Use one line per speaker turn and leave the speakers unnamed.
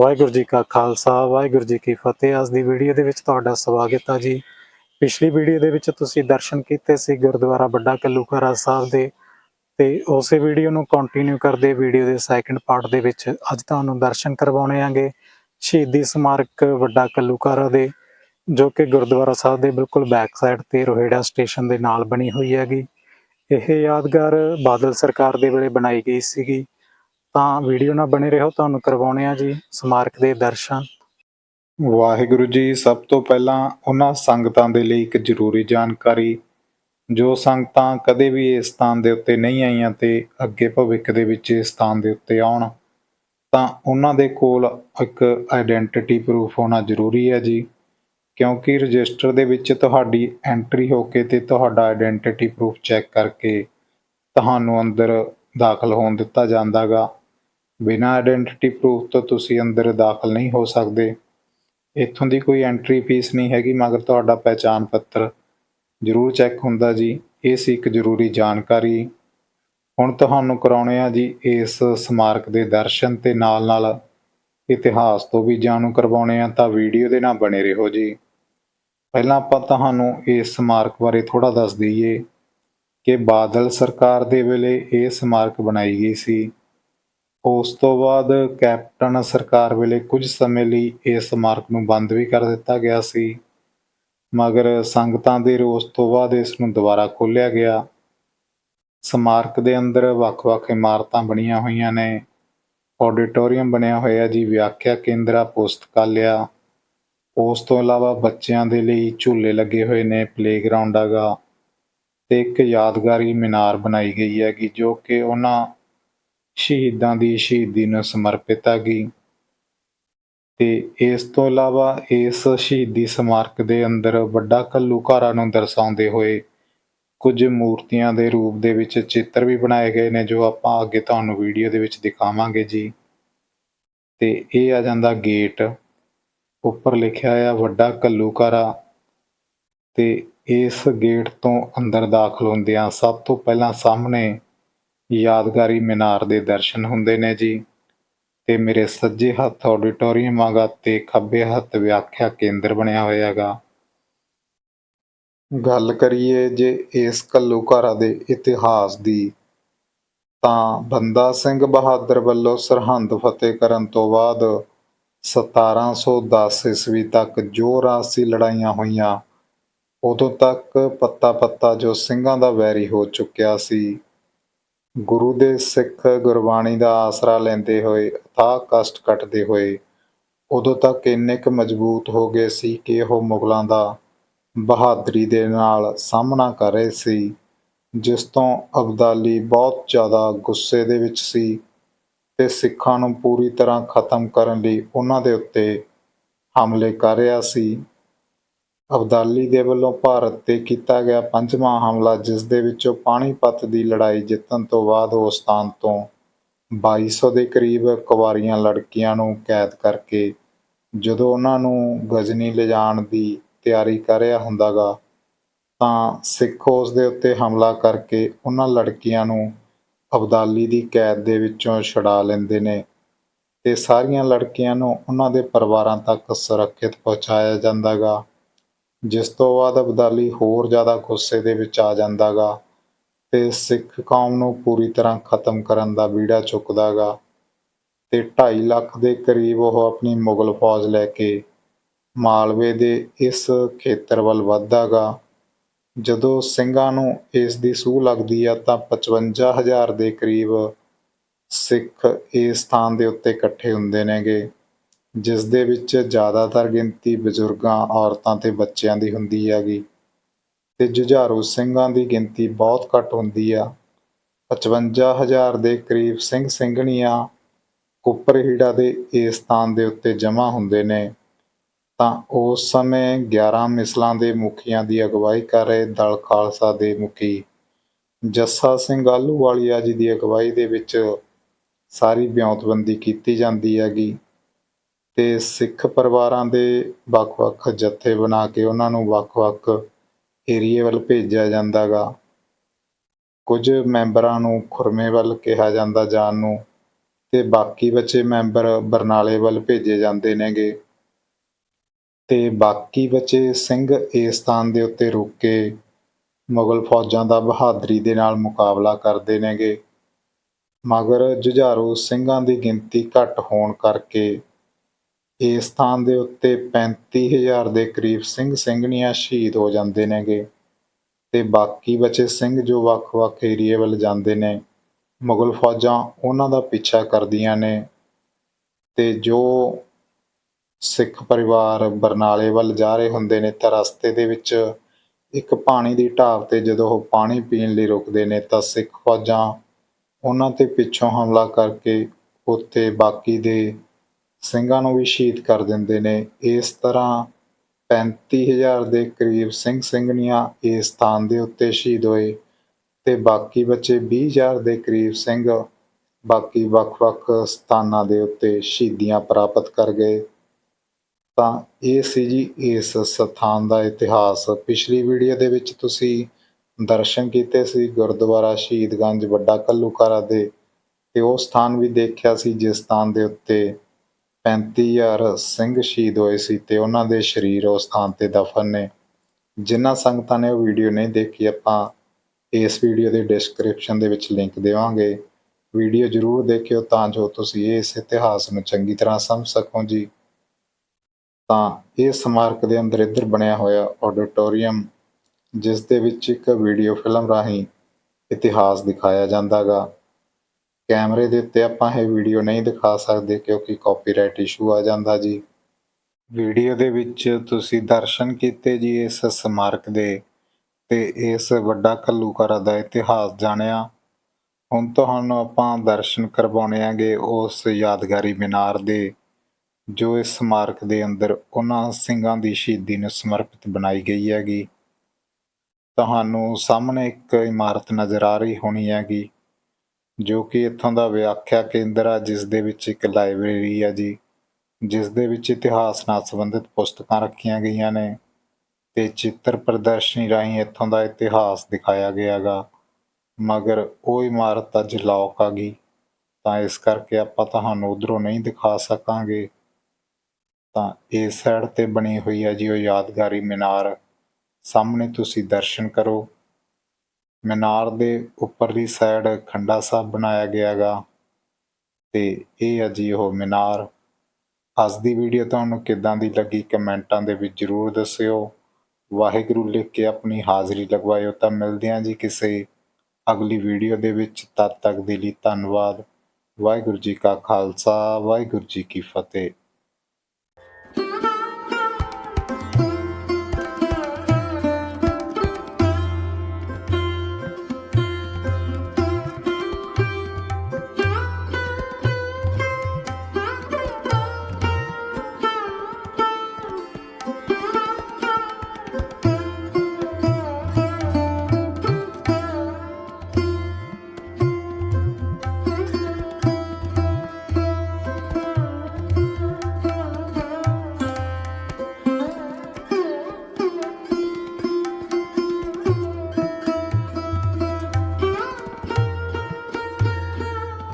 ਵਾਹਿਗੁਰੂ ਜੀ ਕਾ ਖਾਲਸਾ, ਵਾਹਿਗੁਰੂ ਜੀ ਕੀ ਫਤਿਹ। ਅੱਜ ਦੀ ਵੀਡੀਓ ਦੇ ਵਿੱਚ ਤੁਹਾਡਾ ਸਵਾਗਤ ਹੈ ਜੀ। ਪਿਛਲੀ ਵੀਡੀਓ ਦੇ ਵਿੱਚ ਤੁਸੀਂ ਦਰਸ਼ਨ ਕੀਤੇ ਸੀ ਗੁਰਦੁਆਰਾ ਵੱਡਾ ਕੱਲੂਕਰਾ ਸਾਹਿਬ ਦੇ। ਤੇ ਉਸੇ ਵੀਡੀਓ ਨੂੰ ਕੰਟੀਨਿਊ ਕਰਦੇ ਵੀਡੀਓ ਦੇ ਸੈਕੰਡ ਪਾਰਟ ਦੇ ਵਿੱਚ ਅੱਜ ਤੁਹਾਨੂੰ ਦਰਸ਼ਨ ਕਰਵਾਉਣੇ ਆਂਗੇ ਸ਼ਹੀਦੀ ਸਮਾਰਕ ਵੱਡਾ ਕੱਲੂਕਰਾ ਦੇ, ਜੋ ਕਿ ਗੁਰਦੁਆਰਾ ਸਾਹਿਬ ਦੇ ਬਿਲਕੁਲ ਬੈਕ ਸਾਈਡ ਤੇ ਰੋਹੇੜਾ ਸਟੇਸ਼ਨ ਦੇ ਨਾਲ ਬਣੀ ਹੋਈ ਹੈਗੀ। ਇਹ ਯਾਦਗਾਰ ਬਾਦਲ ਸਰਕਾਰ ਦੇ ਵੇਲੇ ਬਣਾਈ ਗਈ ਸੀਗੀ। ਤਾਂ ਵੀਡੀਓ ਨਾਲ ਬਣੇ ਰਹੋ, ਤੁਹਾਨੂੰ ਕਰਵਾਉਣੇ ਆ ਜੀ ਸਮਾਰਕ ਦੇ ਦਰਸ਼ਨ।
ਵਾਹਿਗੁਰੂ ਜੀ, ਸਭ ਤੋਂ ਪਹਿਲਾਂ ਉਹਨਾਂ ਸੰਗਤਾਂ ਦੇ ਲਈ ਇੱਕ ਜ਼ਰੂਰੀ ਜਾਣਕਾਰੀ, ਜੋ ਸੰਗਤਾਂ ਕਦੇ ਵੀ ਇਸ ਸਥਾਨ ਦੇ ਉੱਤੇ ਨਹੀਂ ਆਈਆਂ ਤੇ ਅੱਗੇ ਭਵਿੱਖ ਦੇ ਵਿੱਚ ਇਸ ਸਥਾਨ ਦੇ ਉੱਤੇ ਆਉਣ, ਤਾਂ ਉਹਨਾਂ ਦੇ ਕੋਲ ਇੱਕ ਆਇਡੈਂਟੀਟੀ ਪ੍ਰੂਫ ਹੋਣਾ ਜ਼ਰੂਰੀ ਹੈ ਜੀ, ਕਿਉਂਕਿ ਰਜਿਸਟਰ ਦੇ ਵਿੱਚ ਤੁਹਾਡੀ ਐਂਟਰੀ ਹੋ ਕੇ ਤੇ ਤੁਹਾਡਾ ਆਇਡੈਂਟੀਟੀ ਪ੍ਰੂਫ ਚੈੱਕ ਕਰਕੇ ਤੁਹਾਨੂੰ ਅੰਦਰ ਦਾਖਲ ਹੋਣ ਦਿੱਤਾ ਜਾਂਦਾਗਾ ਬਿਨਾਂ ਆਇਡੈਂਟੀਟੀ ਪ੍ਰੂਫ ਤੋਂ ਤੁਸੀਂ ਅੰਦਰ ਦਾਖਲ ਨਹੀਂ ਹੋ ਸਕਦੇ। ਇੱਥੋਂ ਦੀ ਕੋਈ ਐਂਟਰੀ ਫੀਸ ਨਹੀਂ ਹੈਗੀ, ਮਗਰ ਤੁਹਾਡਾ ਪਹਿਚਾਣ ਪੱਤਰ ਜ਼ਰੂਰ ਚੈੱਕ ਹੁੰਦਾ ਜੀ। ਇਹ ਸੀ ਇੱਕ ਜ਼ਰੂਰੀ ਜਾਣਕਾਰੀ। ਹੁਣ ਤੁਹਾਨੂੰ ਕਰਾਉਣੇ ਆ ਜੀ ਇਸ ਸਮਾਰਕ ਦੇ ਦਰਸ਼ਨ ਤੇ ਨਾਲ ਨਾਲ ਇਤਿਹਾਸ ਤੋਂ ਵੀ ਜਾਣੂ ਕਰਵਾਉਣੇ ਆ, ਤਾਂ ਵੀਡੀਓ ਦੇ ਨਾਲ ਬਣੇ ਰਹੋ ਜੀ। ਪਹਿਲਾਂ ਆਪਾਂ ਤੁਹਾਨੂੰ ਇਸ ਸਮਾਰਕ ਬਾਰੇ ਥੋੜਾ ਦੱਸ ਦਈਏ ਕਿ ਬਾਦਲ ਸਰਕਾਰ ਦੇ ਵੇਲੇ ਇਹ ਸਮਾਰਕ ਬਣਾਈ ਗਈ ਸੀ। ਉਸ ਤੋਂ ਬਾਅਦ ਕੈਪਟਨ ਸਰਕਾਰ ਵੇਲੇ ਕੁਝ ਸਮੇਂ ਲਈ ਇਸ ਸਮਾਰਕ ਨੂੰ ਬੰਦ ਵੀ ਕਰ ਦਿੱਤਾ ਗਿਆ ਸੀ। ਮਗਰ ਸੰਗਤਾਂ ਦੇ ਰੋਸ ਤੋਂ ਬਾਅਦ ਇਸ ਨੂੰ ਦੁਬਾਰਾ ਖੋਲ੍ਹਿਆ ਗਿਆ। ਸਮਾਰਕ ਦੇ ਅੰਦਰ ਵੱਖ-ਵੱਖ ਇਮਾਰਤਾਂ ਬਣੀਆਂ ਹੋਈਆਂ ਨੇ। ਆਡੀਟੋਰੀਅਮ ਬਣਿਆ ਹੋਇਆ ਜੀ, ਵਿਆਖਿਆ ਕੇਂਦਰਾ ਪੁਸਤਕਾਲਿਆ। ਉਸ ਤੋਂ ਇਲਾਵਾ ਬੱਚਿਆਂ ਦੇ ਲਈ ਝੂਲੇ ਲੱਗੇ ਹੋਏ ਨੇ ਪਲੇਗਰਾਉਂਡ ਹੈਗਾ। ਤੇ ਇੱਕ ਯਾਦਗਾਰੀ ਮੀਨਾਰ ਬਣਾਈ ਗਈ ਹੈ ਕਿ ਜੋ ਕਿ ਉਹਨਾਂ ਸ਼ਹੀਦਾਂ ਦੀ ਸ਼ਹੀਦੀ ਨੂੰ ਸਮਰਪਿਤ ਆ ਗਈ। ਤੇ ਇਸ ਤੋਂ ਇਲਾਵਾ ਇਸ ਸ਼ਹੀਦੀ ਸਮਾਰਕ ਦੇ ਅੰਦਰ ਵੱਡਾ ਘੱਲੂਘਾਰਾ ਨੂੰ ਦਰਸਾਉਂਦੇ ਹੋਏ ਕੁਝ ਮੂਰਤੀਆਂ ਦੇ ਰੂਪ ਦੇ ਵਿੱਚ ਚਿੱਤਰ ਵੀ ਬਣਾਏ ਗਏ ਨੇ, ਜੋ ਆਪਾਂ ਅੱਗੇ ਤੁਹਾਨੂੰ ਵੀਡੀਓ ਦੇ ਵਿੱਚ ਦਿਖਾਵਾਂਗੇ ਜੀ। ਤੇ ਇਹ ਆ ਜਾਂਦਾ ਗੇਟ। ਉੱਪਰ ਲਿਖਿਆ ਆ ਵੱਡਾ ਘੱਲੂਘਾਰਾ ਤੇ ਇਸ ਗੇਟ ਤੋਂ ਅੰਦਰ ਦਾਖਲ ਹੁੰਦਿਆਂ ਸਭ ਤੋਂ ਪਹਿਲਾਂ ਸਾਹਮਣੇ ਯਾਦਗਾਰੀ ਮੀਨਾਰ ਦੇ ਦਰਸ਼ਨ ਹੁੰਦੇ ਨੇ ਜੀ। ਤੇ ਮੇਰੇ ਸੱਜੇ ਹੱਥ ਆਡੀਟੋਰੀਅਮ ਆਗਾ ਤੇ ਖੱਬੇ ਹੱਥ ਵਿਆਖਿਆ ਕੇਂਦਰ ਬਣਿਆ ਹੋਇਆ ਹੈਗਾ ਗੱਲ ਕਰੀਏ ਜੇ ਇਸ ਘੱਲੂਘਾਰਾ ਦੇ ਇਤਿਹਾਸ ਦੀ, ਤਾਂ ਬੰਦਾ ਸਿੰਘ ਬਹਾਦਰ ਵੱਲੋਂ ਸਰਹੰਦ ਫਤਿਹ ਕਰਨ ਤੋਂ ਬਾਅਦ 1710 ਈਸਵੀ ਤੱਕ ਜੋ ਰਾਜਸੀ ਲੜਾਈਆਂ ਹੋਈਆਂ, ਉਦੋਂ ਤੱਕ ਪੱਤਾ ਪੱਤਾ ਜੋ ਸਿੰਘਾਂ ਦਾ ਵੈਰੀ ਹੋ ਚੁੱਕਿਆ ਸੀ। ਗੁਰੂ ਦੇ ਸਿੱਖ ਗੁਰਬਾਣੀ ਦਾ ਆਸਰਾ ਲੈਂਦੇ ਹੋਏ ਅਥਾਹ ਕਸ਼ਟ ਕੱਟਦੇ ਹੋਏ, ਉਦੋਂ ਤੱਕ ਇੰਨੇ ਕੁ ਮਜ਼ਬੂਤ ਹੋ ਗਏ ਸੀ ਕਿ ਉਹ ਮੁਗਲਾਂ ਦਾ ਬਹਾਦਰੀ ਦੇ ਨਾਲ ਸਾਹਮਣਾ ਕਰ ਰਹੇ ਸੀ, ਜਿਸ ਤੋਂ ਅਬਦਾਲੀ ਬਹੁਤ ਜ਼ਿਆਦਾ ਗੁੱਸੇ ਦੇ ਵਿੱਚ ਸੀ ਤੇ ਸਿੱਖਾਂ ਨੂੰ ਪੂਰੀ ਤਰ੍ਹਾਂ ਖਤਮ ਕਰਨ ਲਈ ਉਹਨਾਂ ਦੇ ਉੱਤੇ ਹਮਲੇ ਕਰ ਰਿਹਾ ਸੀ। ਅਬਦਾਲੀ ਦੇ ਵੱਲੋਂ ਭਾਰਤ ਤੇ ਕੀਤਾ ਗਿਆ ਪੰਜਵਾਂ ਹਮਲਾ, ਜਿਸ ਦੇ ਵਿੱਚੋਂ ਪਾਣੀਪਤ ਦੀ ਲੜਾਈ ਜਿੱਤਣ ਤੋਂ ਬਾਅਦ ਉਸ ਸਥਾਨ ਤੋਂ 2200 ਦੇ ਕਰੀਬ ਕੁਵਾਰੀਆਂ ਲੜਕੀਆਂ ਨੂੰ ਕੈਦ ਕਰਕੇ ਜਦੋਂ ਉਹਨਾਂ ਨੂੰ ਗਜ਼ਨੀ ਲਿਜਾਣ ਦੀ ਤਿਆਰੀ ਕਰ ਰਿਹਾ ਹੁੰਦਾਗਾ, ਤਾਂ ਸਿੱਖ ਉਸ ਦੇ ਉੱਤੇ ਹਮਲਾ ਕਰਕੇ ਉਹਨਾਂ ਲੜਕੀਆਂ ਨੂੰ ਅਬਦਾਲੀ ਦੀ ਕੈਦ ਦੇ ਵਿੱਚੋਂ ਛੁਡਾ ਲੈਂਦੇ ਨੇ ਤੇ ਸਾਰੀਆਂ ਲੜਕੀਆਂ ਨੂੰ ਉਹਨਾਂ ਦੇ ਪਰਿਵਾਰਾਂ ਤੱਕ ਸੁਰੱਖਿਅਤ ਪਹੁੰਚਾਇਆ ਜਾਂਦਾਗਾ। ਜਿਸ ਤੋਂ ਬਾਅਦ ਅਬਦਾਲੀ ਹੋਰ ਜ਼ਿਆਦਾ ਗੁੱਸੇ ਦੇ ਵਿੱਚ ਆ ਜਾਂਦਾਗਾ ਤੇ ਸਿੱਖ ਕੌਮ ਨੂੰ ਪੂਰੀ ਤਰ੍ਹਾਂ ਖਤਮ ਕਰਨ ਦਾ ਬੀੜਾ ਚੁੱਕਦਾਗਾ ਤੇ 2.5 ਲੱਖ ਦੇ ਕਰੀਬ ਉਹ ਆਪਣੀ ਮੁਗਲ ਫੌਜ ਲੈ ਕੇ ਮਾਲਵੇ ਦੇ ਇਸ ਖੇਤਰ ਵੱਲ ਵੱਧਦਾਗਾ। ਜਦੋਂ ਸਿੰਘਾਂ ਨੂੰ ਇਸ ਦੀ ਸੂਹ ਲੱਗਦੀ ਆ ਤਾਂ 55000 ਦੇ ਕਰੀਬ ਸਿੱਖ ਇਸ ਸਥਾਨ ਦੇ ਉੱਤੇ ਇਕੱਠੇ ਹੁੰਦੇ ਨੇਗੇ। ਜਿਸ ਦੇ ਵਿੱਚ ਜ਼ਿਆਦਾਤਰ ਗਿਣਤੀ ਬਜ਼ੁਰਗਾਂ, ਔਰਤਾਂ ਅਤੇ ਬੱਚਿਆਂ ਦੀ ਹੁੰਦੀ ਹੈਗੀ। ਅਤੇ ਜੁਝਾਰੂ ਸਿੰਘਾਂ ਦੀ ਗਿਣਤੀ ਬਹੁਤ ਘੱਟ ਹੁੰਦੀ ਆ। 55000 ਦੇ ਕਰੀਬ ਸਿੰਘ ਸਿੰਘਣੀਆਂ ਕੁੱਪਰਹੀੜਾ ਦੇ ਇਸ ਸਥਾਨ ਦੇ ਉੱਤੇ ਜਮ੍ਹਾਂ ਹੁੰਦੇ ਨੇ। ਤਾਂ ਉਸ ਸਮੇਂ 11 ਮਿਸਲਾਂ ਦੇ ਮੁਖੀਆਂ ਦੀ ਅਗਵਾਈ ਕਰ ਰਹੇ ਦਲ ਖਾਲਸਾ ਦੇ ਮੁਖੀ ਜੱਸਾ ਸਿੰਘ ਆਲੂਵਾਲੀਆ ਜੀ ਦੀ ਅਗਵਾਈ ਦੇ ਵਿੱਚ ਸਾਰੀ ਵਿਉਂਤਬੰਦੀ ਕੀਤੀ ਜਾਂਦੀ ਹੈਗੀ। ਤੇ ਸਿੱਖ ਪਰਿਵਾਰਾਂ ਦੇ ਵੱਖ-ਵੱਖ ਜੱਥੇ ਬਣਾ ਕੇ ਉਹਨਾਂ ਨੂੰ ਵੱਖ-ਵੱਖ ਏਰੀਏ ਵੱਲ ਭੇਜਿਆ ਜਾਂਦਾ ਗਾ ਕੁਝ ਮੈਂਬਰਾਂ ਨੂੰ ਖੁਰਮੇ ਵੱਲ ਕਿਹਾ ਜਾਂਦਾ ਜਾਣ ਨੂੰ ਤੇ ਬਾਕੀ ਬਚੇ ਮੈਂਬਰ ਬਰਨਾਲੇ ਵੱਲ ਭੇਜੇ ਜਾਂਦੇ ਨੇਗੇ। ਤੇ ਬਾਕੀ ਬਚੇ ਸਿੰਘ ਇਸ ਸਥਾਨ ਦੇ ਉੱਤੇ ਰੁਕ ਕੇ ਮੁਗਲ ਫੌਜਾਂ ਦਾ ਬਹਾਦਰੀ ਦੇ ਨਾਲ ਮੁਕਾਬਲਾ ਕਰਦੇ ਨੇਗੇ। ਮਗਰ ਜੁਝਾਰੂ ਸਿੰਘਾਂ ਦੀ ਗਿਣਤੀ ਘੱਟ ਹੋਣ ਕਰਕੇ ਇਸ ਸਥਾਨ ਦੇ ਉੱਤੇ 35000 ਦੇ ਕਰੀਬ ਸਿੰਘ ਸਿੰਘਣੀਆਂ ਸ਼ਹੀਦ ਹੋ ਜਾਂਦੇ ਨੇਗੇ ਤੇ ਬਾਕੀ ਬਚੇ ਸਿੰਘ ਜੋ ਵੱਖ-ਵੱਖ ਏਰੀਏ ਵੱਲ ਜਾਂਦੇ ਨੇ, ਮੁਗਲ ਫੌਜਾਂ ਉਹਨਾਂ ਦਾ ਪਿੱਛਾ ਕਰਦੀਆਂ ਨੇ ਤੇ ਜੋ ਸਿੱਖ ਪਰਿਵਾਰ ਬਰਨਾਲੇ ਵੱਲ ਜਾ ਰਹੇ ਹੁੰਦੇ ਨੇ ਤਾਂ ਰਸਤੇ ਦੇ ਵਿੱਚ ਇੱਕ ਪਾਣੀ ਦੀ ਢਾਬ ਤੇ ਜਦੋਂ ਉਹ ਪਾਣੀ ਪੀਣ ਲਈ ਰੁਕਦੇ ਨੇ ਤਾਂ ਸਿੱਖ ਫੌਜਾਂ ਉਹਨਾਂ ਤੇ ਪਿੱਛੋਂ ਹਮਲਾ ਕਰਕੇ ਉੱਥੇ ਬਾਕੀ ਦੇ ਸਿੰਘਾਂ ਨੂੰ ਵੀ ਸ਼ਹੀਦ ਕਰ ਦਿੰਦੇ ਨੇ। ਇਸ ਤਰ੍ਹਾਂ 35000 ਦੇ ਕਰੀਬ ਸਿੰਘ ਸਿੰਘਣੀਆਂ ਇਸ ਸਥਾਨ ਦੇ ਉੱਤੇ ਸ਼ਹੀਦ ਹੋਏ ਤੇ ਬਾਕੀ ਬੱਚੇ 20000 ਦੇ ਕਰੀਬ ਸਿੰਘ ਬਾਕੀ ਵੱਖ-ਵੱਖ ਸਥਾਨਾਂ ਦੇ ਉੱਤੇ ਸ਼ਹੀਦੀਆਂ ਪ੍ਰਾਪਤ ਕਰ ਗਏ। ਤਾਂ ਇਹ ਸੀ ਜੀ ਇਸ ਸਥਾਨ ਦਾ ਇਤਿਹਾਸ। ਪਿਛਲੀ ਵੀਡੀਓ ਦੇ ਵਿੱਚ ਤੁਸੀਂ ਦਰਸ਼ਨ ਕੀਤੇ ਸੀ ਗੁਰਦੁਆਰਾ ਸ਼ਹੀਦਗੰਜ ਵੱਡਾ ਕੱਲੂਕਾਰਾ ਦੇ ਤੇ ਉਹ ਸਥਾਨ ਵੀ ਦੇਖਿਆ ਸੀ ਜਿਸ ਸਥਾਨ ਦੇ ਉੱਤੇ ਪੈਂਤੀ ਹਜ਼ਾਰ ਸਿੰਘ ਸ਼ਹੀਦ ਹੋਏ ਸੀ ਅਤੇ ਉਹਨਾਂ ਦੇ ਸਰੀਰ ਉਸ ਸਥਾਨ ਤੇ ਦਫਨ ਨੇ। ਜਿਨ੍ਹਾਂ ਸੰਗਤਾਂ ਨੇ ਉਹ ਵੀਡੀਓ ਨਹੀਂ ਦੇਖੀ, ਆਪਾਂ ਇਸ ਵੀਡੀਓ ਦੇ ਡਿਸਕ੍ਰਿਪਸ਼ਨ ਦੇ ਵਿੱਚ ਲਿੰਕ ਦੇਵਾਂਗੇ। ਵੀਡੀਓ ਜ਼ਰੂਰ ਦੇਖਿਓ, ਤਾਂ ਜੋ ਤੁਸੀਂ ਇਸ ਇਤਿਹਾਸ ਨੂੰ ਚੰਗੀ ਤਰ੍ਹਾਂ ਸਮਝ ਸਕੋ ਜੀ। ਤਾਂ ਇਹ ਸਮਾਰਕ ਦੇ ਅੰਦਰ ਇੱਧਰ ਬਣਿਆ ਹੋਇਆ ਆਡੀਟੋਰੀਅਮ ਜਿਸ ਦੇ ਵਿੱਚ ਇੱਕ ਵੀਡੀਓ ਫਿਲਮ ਰਾਹੀਂ ਇਤਿਹਾਸ ਦਿਖਾਇਆ ਜਾਂਦਾਗਾ ਕੈਮਰੇ ਦੇ ਉੱਤੇ ਆਪਾਂ ਇਹ ਵੀਡੀਓ ਨਹੀਂ ਦਿਖਾ ਸਕਦੇ ਕਿਉਂਕਿ ਕਾਪੀਰਾਈਟ ਇਸ਼ੂ ਆ ਜਾਂਦਾ ਜੀ। ਵੀਡੀਓ ਦੇ ਵਿੱਚ ਤੁਸੀਂ ਦਰਸ਼ਨ ਕੀਤੇ ਜੀ ਇਸ ਸਮਾਰਕ ਦੇ ਤੇ ਇਸ ਵੱਡਾ ਕੱਲੂਕਾਰਾ ਦਾ ਇਤਿਹਾਸ ਜਾਣਿਆ। ਹੁਣ ਤੁਹਾਨੂੰ ਆਪਾਂ ਦਰਸ਼ਨ ਕਰਵਾਉਣੇ ਆਂਗੇ ਉਸ ਯਾਦਗਾਰੀ ਮੀਨਾਰ ਦੇ, ਜੋ ਇਸ ਸਮਾਰਕ ਦੇ ਅੰਦਰ ਉਹਨਾਂ ਸਿੰਘਾਂ ਦੀ ਸ਼ਹੀਦੀ ਨੂੰ ਸਮਰਪਿਤ ਬਣਾਈ ਗਈ ਹੈਗੀ। ਤੁਹਾਨੂੰ ਸਾਹਮਣੇ ਇੱਕ ਇਮਾਰਤ ਨਜ਼ਰ ਆ ਰਹੀ ਹੋਣੀ ਹੈਗੀ। ਜੋ ਕਿ ਇੱਥੋਂ ਦਾ ਵਿਆਖਿਆ ਕੇਂਦਰ ਆ, ਜਿਸ ਦੇ ਵਿੱਚ ਇੱਕ ਲਾਇਬ੍ਰੇਰੀ ਆ ਜੀ, ਜਿਸ ਦੇ ਵਿੱਚ ਇਤਿਹਾਸ ਨਾਲ ਸੰਬੰਧਿਤ ਪੁਸਤਕਾਂ ਰੱਖੀਆਂ ਗਈਆਂ ਨੇ ਤੇ ਚਿੱਤਰ ਪ੍ਰਦਰਸ਼ਨੀ ਰਾਹੀਂ ਇੱਥੋਂ ਦਾ ਇਤਿਹਾਸ ਦਿਖਾਇਆ ਗਿਆਗਾ ਮਗਰ ਉਹ ਇਮਾਰਤ ਅੱਜ ਲੌਕ ਆ ਗਈ। ਤਾਂ ਇਸ ਕਰਕੇ ਆਪਾਂ ਤੁਹਾਨੂੰ ਉਧਰੋਂ ਨਹੀਂ ਦਿਖਾ ਸਕਾਂਗੇ। ਤਾਂ ਇਸ ਸਾਈਡ ਤੇ ਬਣੀ ਹੋਈ ਹੈ ਜੀ ਉਹ ਯਾਦਗਾਰੀ ਮੀਨਾਰ। ਸਾਹਮਣੇ ਤੁਸੀਂ ਦਰਸ਼ਨ ਕਰੋ। ਮੀਨਾਰ ਦੇ ਉੱਪਰਲੀ ਸਾਈਡ ਖੰਡਾ ਸਾਹਿਬ ਬਣਾਇਆ ਗਿਆਗਾ ਤੇ ਇਹ ਹੈ ਜੀ ਉਹ ਮੀਨਾਰ। ਅੱਜ ਦੀ ਵੀਡੀਓ ਤੁਹਾਨੂੰ ਕਿੱਦਾਂ ਦੀ ਲੱਗੀ ਕਮੈਂਟਾਂ ਦੇ ਵਿੱਚ ਜਰੂਰ ਦੱਸਿਓ। ਵਾਹਿਗੁਰੂ ਲਿਖ ਕੇ ਆਪਣੀ ਹਾਜ਼ਰੀ ਲਗਵਾਇਓ। ਤਾਂ ਮਿਲਦੇ ਹਾਂ ਜੀ ਕਿਸੇ ਅਗਲੀ ਵੀਡੀਓ ਦੇ ਵਿੱਚ। ਤਦ ਤੱਕ ਦੇ ਲਈ ਧੰਨਵਾਦ। ਵਾਹਿਗੁਰੂ ਜੀ ਕਾ ਖਾਲਸਾ, ਵਾਹਿਗੁਰੂ ਜੀ ਕੀ ਫਤਿਹ।